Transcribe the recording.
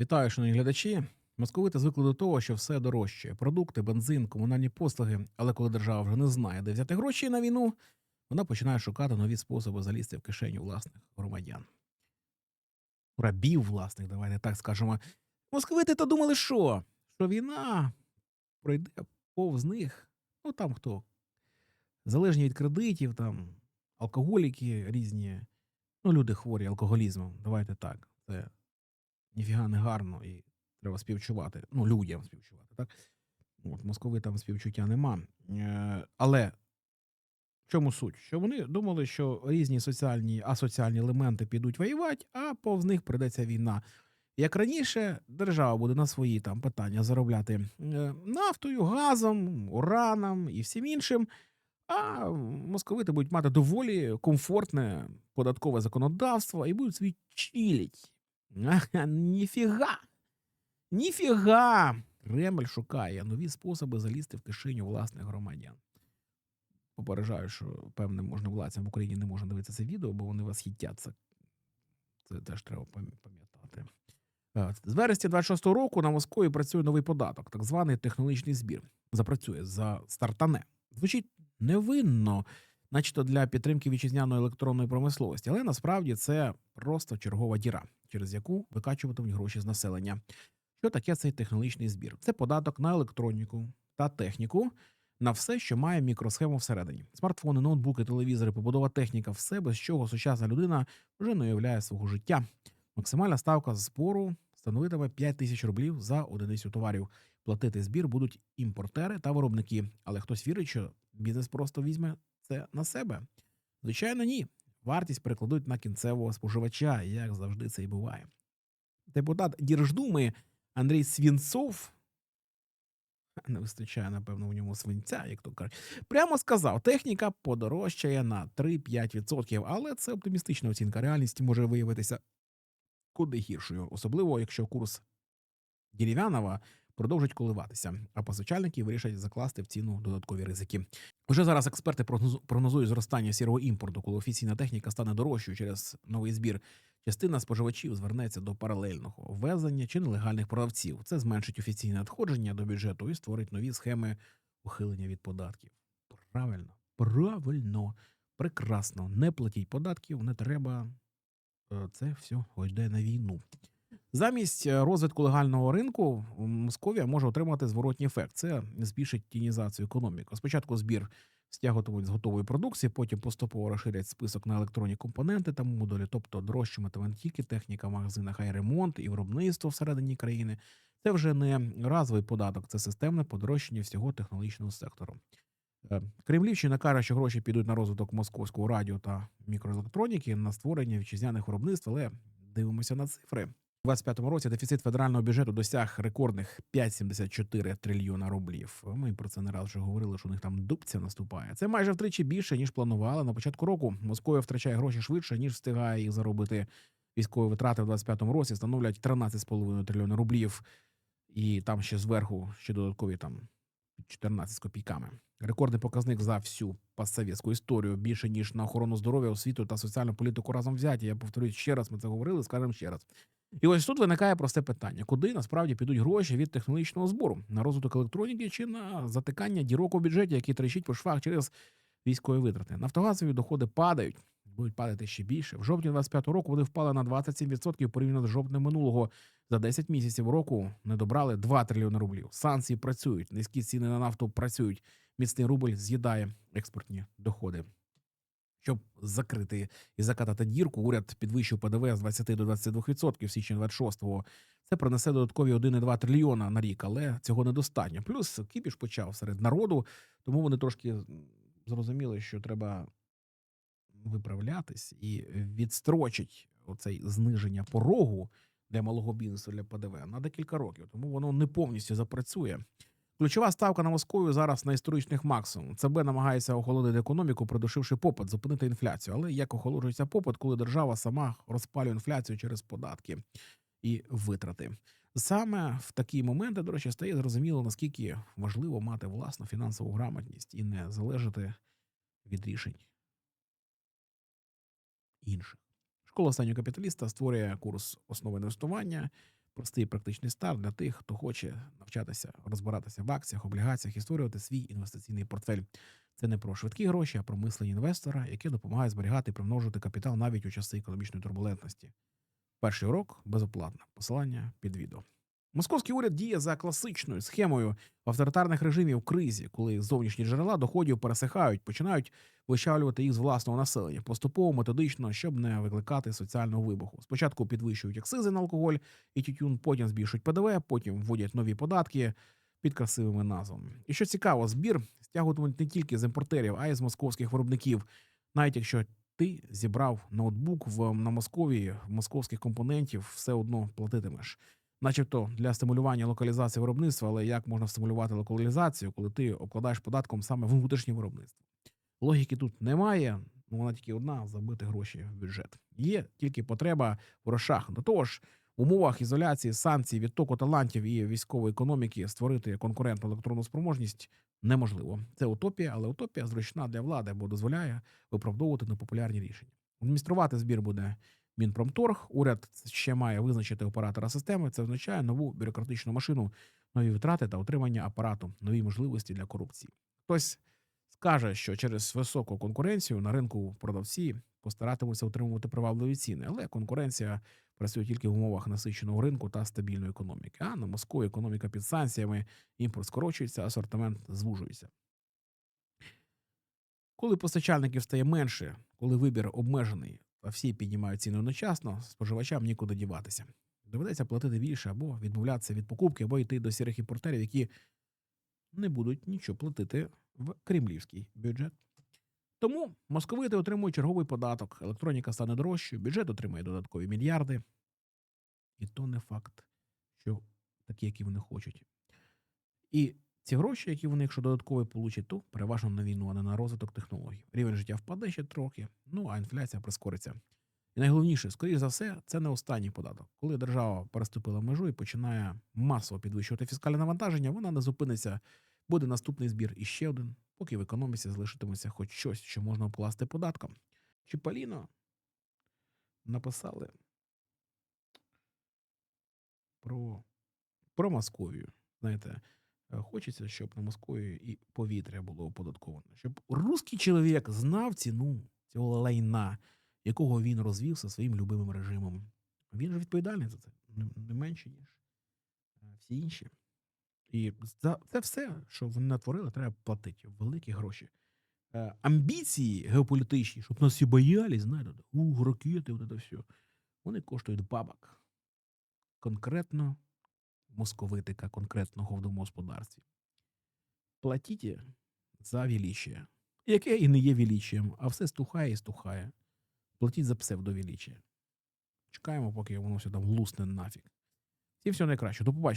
Вітаю, шановні глядачі. Московити звикли до того, що все дорожчає: продукти, бензин, комунальні послуги. Але коли держава вже не знає, де взяти гроші на війну, вона починає шукати нові способи залізти в кишеню власних громадян. Рабів власних, давайте так скажемо. Московити то думали, що? Що війна пройде повз них. Ну там хто? Залежні від кредитів, там алкоголіки різні. Ну, люди хворі алкоголізмом. Давайте так. Це ніфіга не гарно і треба співчувати. Ну, людям співчувати, так? От, московитам співчуття нема. Е, але в чому суть? Що вони думали, що різні соціальні, асоціальні елементи підуть воювати, а повз них прийдеться війна. Як раніше, держава буде на свої там питання заробляти е, нафтою, газом, ураном і всім іншим. А московити будуть мати доволі комфортне податкове законодавство і будуть собі чилить. Ага, ніфіга. Ніфіга. Кремль шукає нові способи залізти в кишеню власних громадян. Попереджаю, що певним можновладцям в Україні не можна дивитися це відео, бо вони вас хітяться. Це теж треба пам'ятати. Е, З вересня 26-го року на Москві працює новий податок, так званий технологічний збір. Запрацює за стартане. Звучить невинно, начебто для підтримки вітчизняної електронної промисловості, але насправді це просто чергова діра, через яку викачуватимуть гроші з населення. Що таке цей технологічний збір? Це податок на електроніку та техніку. На все, що має мікросхему всередині: смартфони, ноутбуки, телевізори, побудова техніка, все без чого сучасна людина вже не уявляє свого життя. Максимальна ставка збору становитиме 5 тисяч рублів за одиницю товарів. Платити збір будуть імпортери та виробники. Але хтось вірить, що бізнес просто візьме це на себе. Звичайно, ні. Вартість перекладуть на кінцевого споживача, як завжди це і буває. Депутат Дірждуми Андрій Свінцов. Не вистачає, напевно, у ньому свинця, як то кажуть. Прямо сказав, техніка подорожчає на 3-5%, але це оптимістична оцінка. Реальність може виявитися куди гіршою, особливо якщо курс дерев'янова продовжить коливатися, а постачальники вирішать закласти в ціну додаткові ризики. Уже зараз експерти прогнозу- прогнозують зростання сірого імпорту, коли офіційна техніка стане дорожчою через новий збір. Частина споживачів звернеться до паралельного ввезення чи нелегальних продавців. Це зменшить офіційне надходження до бюджету і створить нові схеми ухилення від податків. Правильно, правильно, прекрасно. Не платіть податків, не треба. Е, Це все йде на війну. Замість е, розвитку легального ринку Московія може отримати зворотній ефект. Це збільшить тінізацію економіки. Спочатку збір стягуватимуть з готової продукції, потім поступово розширять список на електронні компоненти та модулі, тобто дорожчатиме тільки техніка в магазинах, а й ремонт і виробництво всередині країни. Це вже не разовий податок, це системне подорожчання всього технологічного сектору. Е, Кремлівщина каже, що гроші підуть на розвиток московського радіо та мікроелектроніки на створення вітчизняних виробництв, але дивимося на цифри. У 2025 році дефіцит федерального бюджету досяг рекордних 5,74 трильйона рублів. Ми про це не раз вже говорили, що у них там дубця наступає. Це майже втричі більше ніж планували на початку року. Московія втрачає гроші швидше ніж встигає їх заробити. Військові витрати в 2025 році становлять 13,5 трильйона рублів, і там ще зверху ще додаткові там 14 з копійками. Рекордний показник за всю постсовєтську історію більше ніж на охорону здоров'я, освіту та соціальну політику разом взяті. Я повторюю ще раз. Ми це говорили, скажемо ще раз. І ось тут виникає просте питання: куди насправді підуть гроші від технологічного збору на розвиток електроніки чи на затикання дірок у бюджеті, який трещить по швах через військові витрати? Нафтогазові доходи падають, будуть падати ще більше. В жовтні 25 року вони впали на 27% порівняно з жовтнем минулого. За 10 місяців року не добрали 2 трильйони рублів. Санкції працюють, низькі ціни на нафту працюють. Міцний рубль з'їдає експортні доходи. Щоб закрити і закатати дірку, уряд підвищив ПДВ з 20 до 22% в січні 26-го. Це принесе додаткові 1,2 трильйона на рік, але цього недостатньо. Плюс кіпіш почав серед народу, тому вони трошки зрозуміли, що треба виправлятись і відстрочить оцей зниження порогу для малого бізнесу для ПДВ на декілька років, тому воно не повністю запрацює. Ключова ставка на Московію зараз на історичних максимум. ЦБ намагається охолодити економіку, придушивши попит, зупинити інфляцію. Але як охолоджується попит, коли держава сама розпалює інфляцію через податки і витрати? Саме в такі моменти, до речі, стає зрозуміло, наскільки важливо мати власну фінансову грамотність і не залежати від рішень інших. Школа останнього капіталіста створює курс основи інвестування. Простий практичний старт для тих, хто хоче навчатися розбиратися в акціях, облігаціях і створювати свій інвестиційний портфель. Це не про швидкі гроші, а про мислення інвестора, яке допомагає зберігати і примножувати капітал навіть у часи економічної турбулентності. Перший урок безоплатно. Посилання під відео. Московський уряд діє за класичною схемою авторитарних режимів кризі, коли зовнішні джерела доходів пересихають, починають вичавлювати їх з власного населення поступово, методично, щоб не викликати соціального вибуху. Спочатку підвищують акцизи на алкоголь і тютюн, потім збільшують ПДВ, потім вводять нові податки під красивими назвами. І що цікаво, збір стягуватимуть не тільки з імпортерів, а й з московських виробників, навіть якщо ти зібрав ноутбук в на Московії московських компонентів, все одно платитимеш. Начебто для стимулювання локалізації виробництва, але як можна стимулювати локалізацію, коли ти обкладаєш податком саме внутрішнє виробництво? Логіки тут немає, ну вона тільки одна забити гроші в бюджет. Є тільки потреба в грошах. До того ж, в умовах ізоляції, санкцій, відтоку талантів і військової економіки створити конкурентну електронну спроможність неможливо. Це утопія, але утопія зручна для влади, бо дозволяє виправдовувати непопулярні рішення. Адмініструвати збір буде Мінпромторг. Уряд ще має визначити оператора системи. Це означає нову бюрократичну машину, нові витрати та отримання апарату, нові можливості для корупції. Хтось скаже, що через високу конкуренцію на ринку продавці постаратимуться отримувати привабливі ціни, але конкуренція працює тільки в умовах насиченого ринку та стабільної економіки. А на Москві економіка під санкціями, імпорт скорочується, асортимент звужується. Коли постачальників стає менше, коли вибір обмежений, всі піднімають ціну одночасно, споживачам нікуди діватися. Доведеться платити більше або відмовлятися від покупки, або йти до сірих імпортерів, які не будуть нічого платити в кремлівський бюджет. Тому московити отримують черговий податок, електроніка стане дорожчою, бюджет отримає додаткові мільярди. І то не факт, що такі, які вони хочуть. І ці гроші, які вони, якщо додаткові получать, то переважно на війну, а не на розвиток технологій. Рівень життя впаде ще трохи, ну а інфляція прискориться. І найголовніше, скоріш за все, це не останній податок. Коли держава переступила межу і починає масово підвищувати фіскальне навантаження, вона не зупиниться. Буде наступний збір і ще один, поки в економіці залишитиметься хоч щось, що можна обкласти податком. Чіпаліно написали про, про Московію. Знаєте, хочеться, щоб на Москові і повітря було оподатковане, щоб русський чоловік знав ціну цього лайна, якого він розвів зі своїм любимим режимом. Він же відповідальний за це, не, не менше, ніж е, всі інші. І за це все, що вони натворили, треба платити великі гроші. Е, амбіції геополітичні, щоб нас всі боялись, знаєте, у ракети, от це все, вони коштують бабок. Конкретно московитика, конкретного в домогосподарстві. Платіть за віліччя, яке і не є віліччям, а все стухає і стухає. Платіть за псевдовеличие. Чекаємо, поки воно все там глусне нафіг. І все найкраще. До побачення.